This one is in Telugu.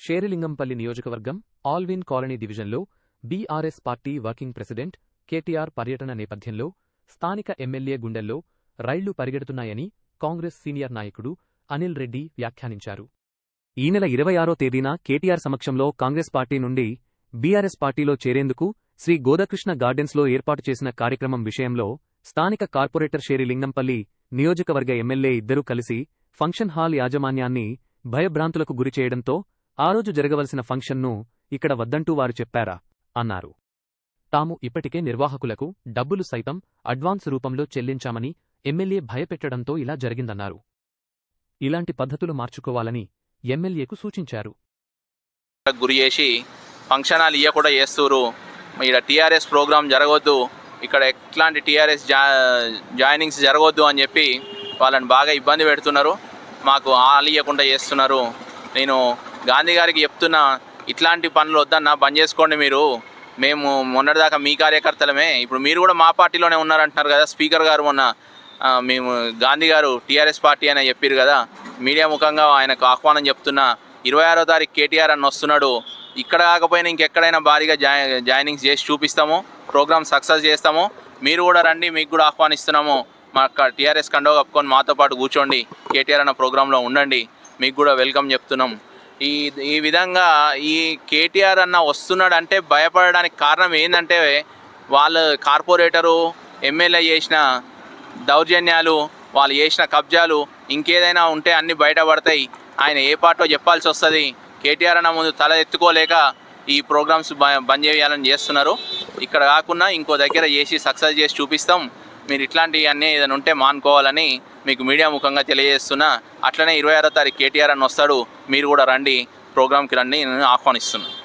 షేరిలింగంపల్లి నియోజకవర్గం ఆల్విన్ కాలనీ డివిజన్లో BRS party working president KTR పర్యటన నేపథ్యంలో స్థానిక ఎమ్మెల్యే గుండెల్లో రైళ్ళు పరిగెడుతున్నాయని కాంగ్రెస్ సీనియర్ నాయకుడు అనిల్ రెడ్డి వ్యాఖ్యానించారు. ఈ నెల ఇరవై ఆరో తేదీన కేటీఆర్ సమక్షంలో కాంగ్రెస్ పార్టీ నుండి బీఆర్ఎస్ పార్టీలో చేరేందుకు శ్రీ గోదాకృష్ణ గార్డెన్స్లో ఏర్పాటు చేసిన కార్యక్రమం విషయంలో స్థానిక కార్పొరేటర్ షేరి లింగంపల్లి నియోజకవర్గ ఎమ్మెల్యే ఇద్దరూ కలిసి ఫంక్షన్ హాల్ యాజమాన్యాన్ని భయభ్రాంతులకు గురిచేయడంతో ఆ రోజు జరగవలసిన ఫంక్షన్ను ఇక్కడ వద్దంటూ వారు చెప్పారా? అన్నారు. తాము ఇప్పటికే నిర్వాహకులకు డబ్బులు సైతం అడ్వాన్స్ రూపంలో చెల్లించామని ఎమ్మెల్యే భయపెట్టడంతో ఇలా జరిగిందన్నారు. ఇలాంటి పద్ధతులు మార్చుకోవాలని ఎమ్మెల్యేకు సూచించారు. గురి చేసి ఫంక్షన్ హాల్ ఇవ్వకుండా చేస్తున్నారు ఇక్కడ టీఆర్ఎస్ ప్రోగ్రామ్ జరగవద్దు ఇక్కడ ఎట్లాంటి టీఆర్ఎస్ జా జాయినింగ్స్ జరగవద్దు అని చెప్పి వాళ్ళని బాగా ఇబ్బంది పెడుతున్నారు. మాకు హాల్ ఇవ్వకుండా చేస్తున్నారు. నేను గాంధీ గారికి చెప్తున్నా ఇట్లాంటి పనులు వద్దన్నా బంద్ చేసుకోండి మీరు. మేము మొన్నటిదాకా మీ కార్యకర్తలమే. ఇప్పుడు మీరు కూడా మా పార్టీలోనే ఉన్నారంటున్నారు కదా స్పీకర్ గారు మొన్న మేము గాంధీ గారు టీఆర్ఎస్ పార్టీ అని చెప్పారు కదా మీడియా ముఖంగా ఆయనకు ఆహ్వానం చెప్తున్నా ఇరవై ఆరో తారీఖు కేటీఆర్ అని వస్తున్నాడు. ఇక్కడ కాకపోయినా ఇంకెక్కడైనా భారీగా జాయి జాయినింగ్స్ చేసి చూపిస్తాము ప్రోగ్రామ్ సక్సెస్ చేస్తాము. మీరు కూడా రండి మీకు కూడా ఆహ్వానిస్తున్నాము. మా టీఆర్ఎస్ కండో కప్పుకొని మాతో పాటు కూర్చోండి కేటీఆర్ అన్న ప్రోగ్రాంలో ఉండండి. మీకు కూడా వెల్కమ్ చెప్తున్నాం. ఈ ఈ విధంగా ఈ కేటీఆర్ అన్న వస్తున్నాడు అంటే భయపడడానికి కారణం ఏంటంటే వాళ్ళు కార్పొరేటరు ఎమ్మెల్యే చేసిన దౌర్జన్యాలు వాళ్ళు చేసిన కబ్జాలు ఇంకేదైనా ఉంటే అన్నీ బయటపడతాయి. ఆయన ఏ పార్టో చెప్పాల్సి వస్తుంది. కేటీఆర్ అన్న ముందు తల ఎత్తుకోలేక ఈ ప్రోగ్రామ్స్ బంద్ చేయాలని చేస్తున్నారు. ఇక్కడ కాకుండా ఇంకో దగ్గర చేసి సక్సెస్ చేసి చూపిస్తాం. మీరు ఇట్లాంటివి అన్నీ ఏదైనా ఉంటే మానుకోవాలని మీకు మీడియా ముఖంగా తెలియజేస్తున్నా. అట్లనే ఇరవై ఆరో తారీఖు కేటీఆర్ అని వస్తాడు. మీరు కూడా రండి. ప్రోగ్రామ్కి రండి. నేను ఆహ్వానిస్తున్నాను